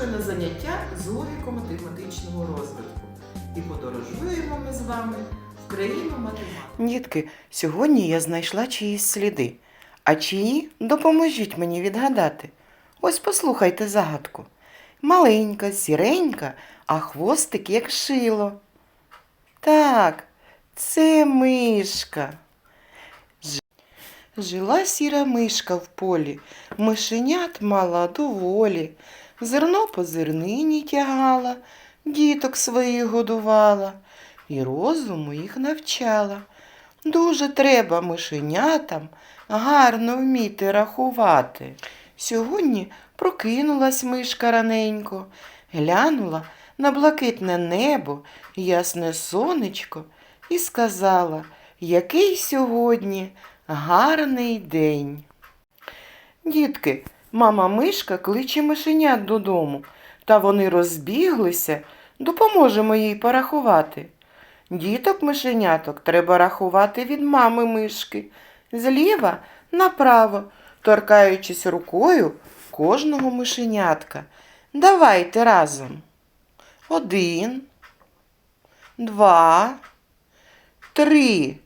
Запрошую на заняття з логіко-математичного розвитку. І подорожуємо ми з вами в країну математики. Дітки, сьогодні я знайшла чиїсь сліди. А чиї допоможіть мені відгадати. Ось послухайте загадку. Маленька, сіренька, а хвостик як шило. Так, це мишка. Жила сіра мишка в полі, мишенят мала доволі. Зерно по зернині тягала, діток своїх годувала і розуму їх навчала. Дуже треба мишенятам гарно вміти рахувати. Сьогодні прокинулась мишка раненько, глянула на блакитне небо, ясне сонечко і сказала, який сьогодні гарний день. Дітки, мама мишка кличе мишенят додому, та вони розбіглися, допоможемо їй порахувати. Діток мишеняток треба рахувати від мами мишки, зліва направо, торкаючись рукою кожного мишенятка. Давайте разом. Один, два, три.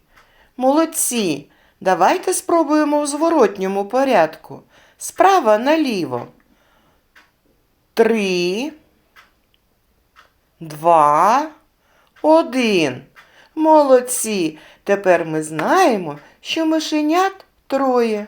Молодці. Давайте спробуємо в зворотньому порядку. Справа наліво. Три, два, один. Молодці. Тепер ми знаємо, що мишенят троє.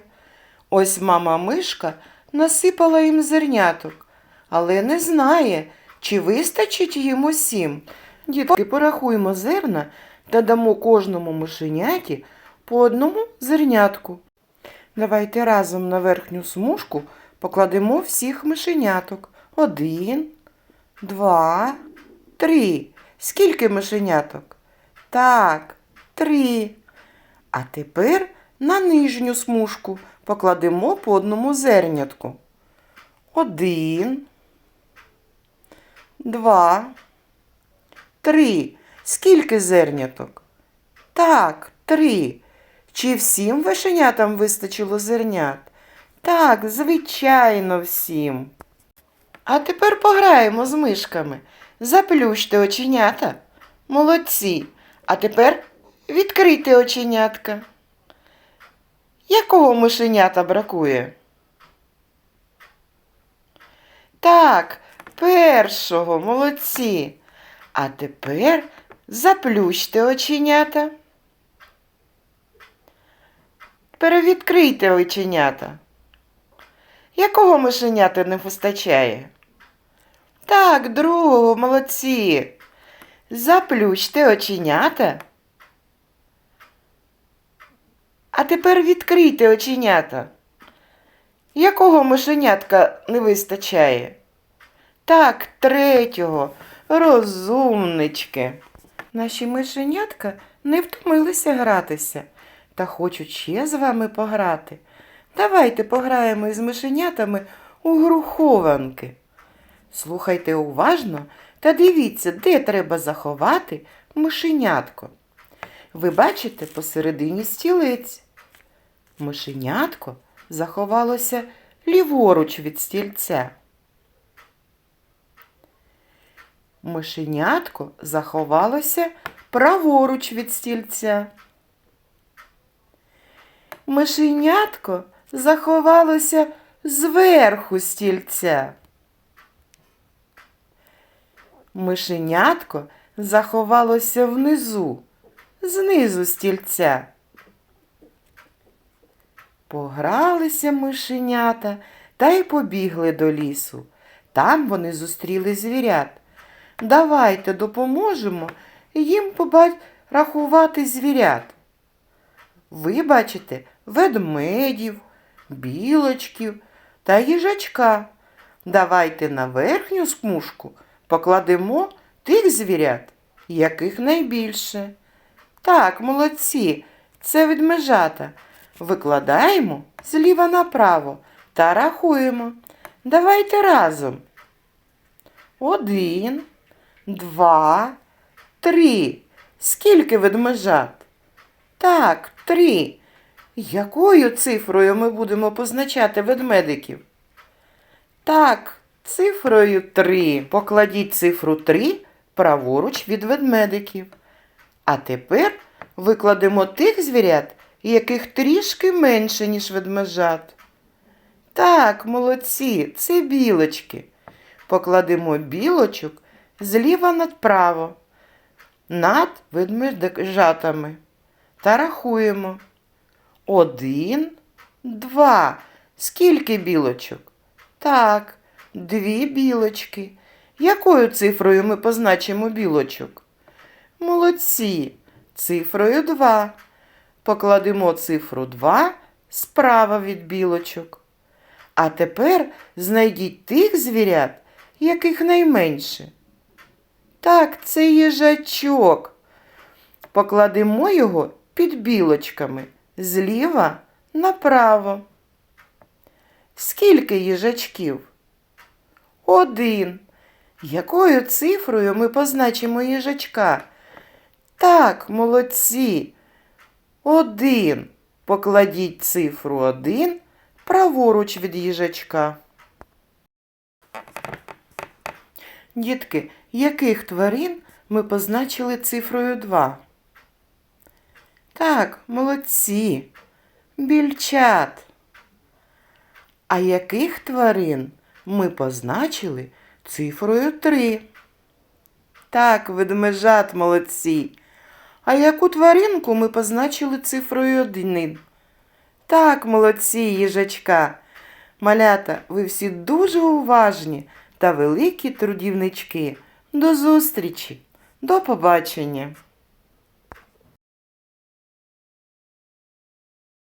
Ось мама мишка насипала їм зерняток, але не знає, чи вистачить їм усім. Дітки, порахуємо зерна та дамо кожному мишеняті по одному зернятку. Давайте разом на верхню смужку покладемо всіх мишеняток. Один, два, три. Скільки мишеняток? Так, три. А тепер на нижню смужку покладемо по одному зернятку. Один, два, три. Скільки зерняток? Так, три. Чи всім вишенятам вистачило зернят? Так, звичайно, всім. А тепер пограємо з мишками. Заплющте оченята. Молодці. А тепер відкрийте оченятка. Якого мишенята бракує? Так, першого, молодці. А тепер заплющте оченята. Перевідкрийте оченята. Якого мишенята не вистачає? Так, другого, молодці. Заплющте оченята. А тепер відкрийте оченята. Якого мишенятка не вистачає? Так, третього, розумнички. Наші мишенятка не втомилися гратися та хочуть ще з вами пограти. Давайте пограємо із мишенятами у гру хованки. Слухайте уважно та дивіться, де треба заховати мишенятко. Ви бачите посередині стілець. Мишенятко заховалося ліворуч від стільця. Мишенятко заховалося праворуч від стільця. Мишенятко заховалося зверху стільця. Мишенятко заховалося внизу, знизу стільця. Погралися мишенята та й побігли до лісу. Там вони зустріли звірят. Давайте допоможемо їм побать рахувати звірят. Ви бачите ведмедів, білочків та їжачка. Давайте на верхню смужку покладемо тих звірят, яких найбільше. Так, молодці, це ведмежата. Викладаємо зліва направо та рахуємо. Давайте разом. Один, два, три. Скільки ведмежат? Так, три. Якою цифрою ми будемо позначати ведмедиків? Так, цифрою 3. Покладіть цифру 3 праворуч від ведмедиків. А тепер викладемо тих звірят, яких трішки менше, ніж ведмежат. Так, молодці, це білочки. Покладемо білочок зліва направо, над ведмежатами. Та рахуємо. Один, два. Скільки білочок? Так, дві білочки. Якою цифрою ми позначимо білочок? Молодці. Цифрою 2. Покладемо цифру 2 справа від білочок. А тепер знайдіть тих звірят, яких найменше. Так, це їжачок. Покладемо його під білочками зліва направо. Скільки їжачків? Один. Якою цифрою ми позначимо їжачка? Так, молодці. Один. Покладіть цифру один праворуч від їжачка. Дітки, яких тварин ми позначили цифрою 2? Так, молодці. Більчат. А яких тварин ми позначили цифрою 3? Так, ведмежат молодці. А яку тваринку ми позначили цифрою 1? Так, молодці, їжачка. Малята, ви всі дуже уважні та великі трудівнички. До зустрічі, до побачення.